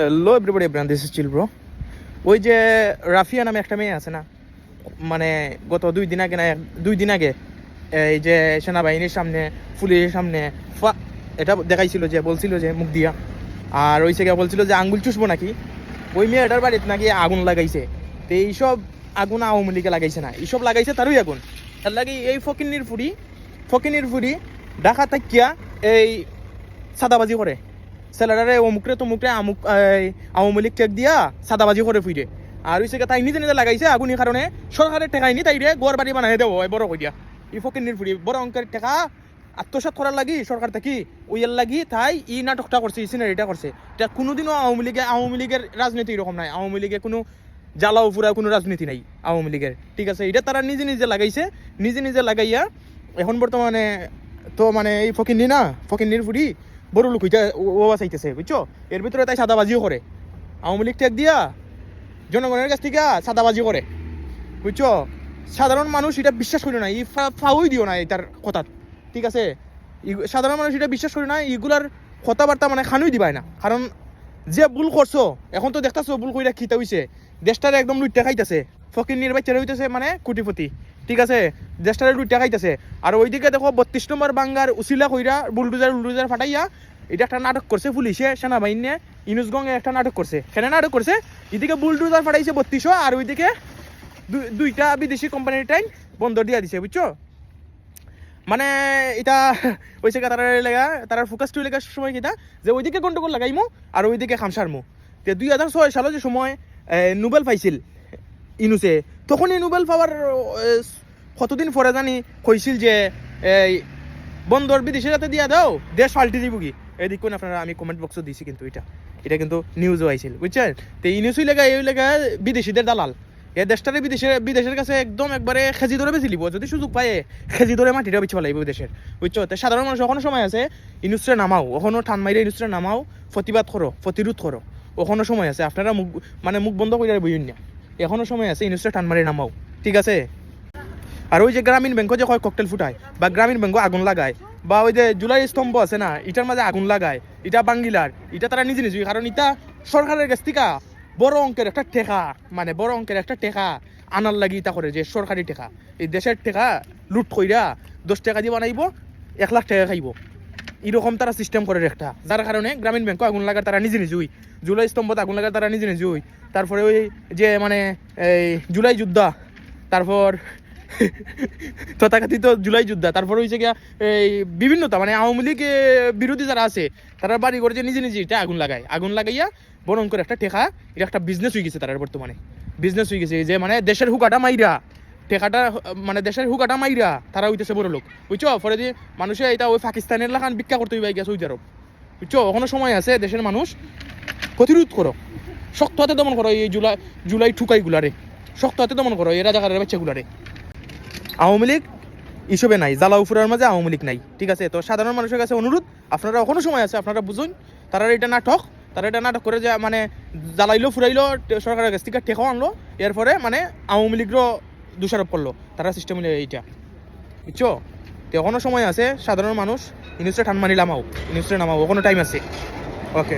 Hello everybody ব্রান this chill bro ওই যে রাফিয়া নামে একটা মেয়ে আছে না মানে গত দুই দিন আগে না, দুই দিন আগে, এই যে সেনাবাহিনীর সামনে, পুলিশের সামনে এটা দেখাইছিল যে, বলছিল যে, মুখ দিয়া। আর ওই থেকে বলছিল যে, আঙ্গুল চুষবো নাকি? ওই মেয়েটার বাড়িতে নাকি আগুন লাগাইছে। তো এইসব আগুন আওয়ামী লীগে লাগাইছে না। এইসব লাগাইছে তারই আগুন। তার লাগে এই ফকিনির ফুরি ফকিনির ফুরি ডাকা তাকিয়া এই সাদাবাজি করে। ছেলেটারে অমুকরে তমুকরে আমুক আওয়ামী লীগ চেক দিয়া সাদাবাজি করে ফুইরে আর ওই থেকে তাই নিজে নিজে লাগাইছে, আগুনি কারণে সরকারের টেকাইনি তাই রে গড় বাড়ি বানাই দেবো বড় কই দিয়া। ই ফকির নির্ফুরি বড় অঙ্কের টাকা আত্মসাৎ করার লাগি সরকার থাকি ওইয়ের লাগি তাই ই নাটকটা করছে ই সিনারিটা করছে এটা কোনোদিনও আওয়ামী লীগে, আওয়ামী লীগের রাজনীতি এরকম নাই। আওয়ামী লীগে কোনো জ্বালাও ফুরা কোনো রাজনীতি নাই, আওয়ামী লীগের ঠিক আছে এটা তারা নিজে নিজে লাগাইছে, নিজে নিজে লাগাইয়া, এখন বর্তমানে তো মানে এই ফকিন্নি না ফকিন্নির ফুরি বড় লোক হইতে ও চাইতেছে বুঝছ? এর ভিতরে তাই সাদাবাজিও করে। আওয়ামী লীগ ট্যাগ দিয়া জনগণের কাছ থেকে সাদাবাজি করে, বুঝছ? সাধারণ মানুষ এটা বিশ্বাস করে না ই ফাউই দিও না এটার কথা ঠিক আছে? সাধারণ মানুষ এটা বিশ্বাস করে না এগুলার কথাবার্তা মানে খানুই দিবাই না। কারণ যে ভুল করছ, এখন তো দেখতেছো ভুল কইরা খিতা হইছে। দেশটারে একদম লুইটা খাইতেছে ফকির নির্বাচন হইতেছে মানে কোটিপতি। ঠিক আছে? দেশটারে লুইটা খাইতেছে। আর ওইদিকে দেখো বত্রিশ নম্বর বাঙ্গার উচিলা কইরা বুলডুজার উলডুজার ফাটাইয়া এটা একটা নাটক করছে পুলিশে সেনাবাহিনী ইনুসগঙ্গে একটা নাটক করছে কেন নাটক করছে এদিকে বুলডুজার ফাটাইছে বত্রিশশো আর ওইদিকে দুই- দুইটা বিদেশি কোম্পানির টাইম বন্ধ দিয়া দিছে বুঝছ মানে এটা ওই জায়গা তারা লেগা তার ফোকাসটা লেগার সময় কিটা যে ওইদিকে গন্ডগোল লাগাইমু আর ওইদিকে খামসারমু তে দুই হাজার ছয় সালে যে সময় নোবেল পাইছিল ইনুসে তখন এই নোবেল পাওয়ার কতদিন পরে জানি কইছিল যে, এই, বন্দর বিদেশের হাতে দিয়া দাও, দেশ পাল্টি দিব কি? এদিক কোন আপনারা, আমি কমেন্ট বক্সে দিয়েছি কিন্তু এটা। এটা কিন্তু নিউজও আইছিল, বুঝছেন? তো ইনুসই লেগা এই লেগা বিদেশিদের দালাল। এ দেশটারে বিদেশের বিদেশের কাছে একদম একবারে খেজি ধরে বেশি লিব যদি সুযোগ পায় খেজি ধরে মাটিটা বেছে লাগবে বিদেশের বুঝছ? তো সাধারণ মানুষ এখনও সময় আছে, ইনুসরে নামাও। ওখানো ঠান মাইরে ইনুসরে নামাও, প্রতিবাদ করো, প্রতিরোধ করো। ওখানো সময় আছে। আপনারা মুখ মানে মুখ বন্ধ করে বইন না। এখনও সময় আছে ইনুসরে ঠান মারি নামাও। ঠিক আছে? আর ওই যে গ্রামীণ ব্যাংক যে কয় ককটেল ফুটায়, বা গ্রামীণ ব্যাংক আগুন লাগায়, বা ওই যে জুলাই স্তম্ভ আছে না এটার মাঝে আগুন লাগায় এটা বাঙ্গিলার এটা তারা নিজে নিজে কারণ এটা সরকারের কাছ থেকে বড় অঙ্কের একটা টেকা মানে বড় অঙ্কের একটা টেকা আনার লাগি তা করে, যে সরকারি টেকা এই দেশের টেকা লুট কইরা দশ টাকা দিয়ে বানাইব, এক লাখ টাকা খাইব। এরকম তারা সিস্টেম করে একটা। যার কারণে গ্রামীণ ব্যাংক আগুন লাগার তারা নিজে নিজেই, জুলাই স্তম্ভত আগুন লাগার তারা নিজে নিজেই। তারপরে ওই যে মানে এই জুলাই যোদ্ধা, তারপর তথাকথিত জুলাই যোদ্ধা, তারপর হয়েছে গিয়া এই বিভিন্নতা মানে আওয়ামী লীগ বিরোধী যারা আছে, তারা বাড়ি করে যে নিজে নিজে এটা আগুন লাগায়। আগুন লাগাইয়া বরং করে একটা টেকা এটা একটা বিজনেস হয়ে গেছে তারা বর্তমানে। বিজনেস হয়ে গেছে, যে মানে দেশের হুকাটা মাইরা। টেকাটা মানে দেশের হুকাটা মাইরা তারা হইতেছে বড় লোক। বুঝছ? পরে দিয়ে মানুষে এটা ওই পাকিস্তানের লাখান ভিক্ষা করতে হইবা গেছে সৌদি বুঝছ? এখনও সময় আছে দেশের মানুষ প্রতিরোধ করো। শক্ত হাতে দমন করো এই জুলাই জুলাই ঠুকাই ঠুকাইগুলারে শক্ত হাতে দমন করো এই রাজাকারের বাচ্চাগুলারে আওয়ামী লীগ হিসেবে নাই জ্বালা উফুরার মাঝে আওয়ামী লীগ নাই। ঠিক আছে? তো সাধারণ মানুষের কাছে অনুরোধ, আপনারা এখনও সময় আছে, আপনারা বুঝুন। তারা এটা নাটক, তারা এটা নাটক করে যে মানে জ্বালাইলো, ফুরাইলো সরকারের কাছ থেকে টেকাও আনলো। এরপরে মানে আওয়ামী লীগরও দোষারোপ করল, তারা সিস্টেম এইটা। বুঝছ? তো এখনও সময় আছে, সাধারণ মানুষ ইনিউসে ঠান মানি নামাও ইনিউসে নামাও ওখানে টাইম আছে। ওকে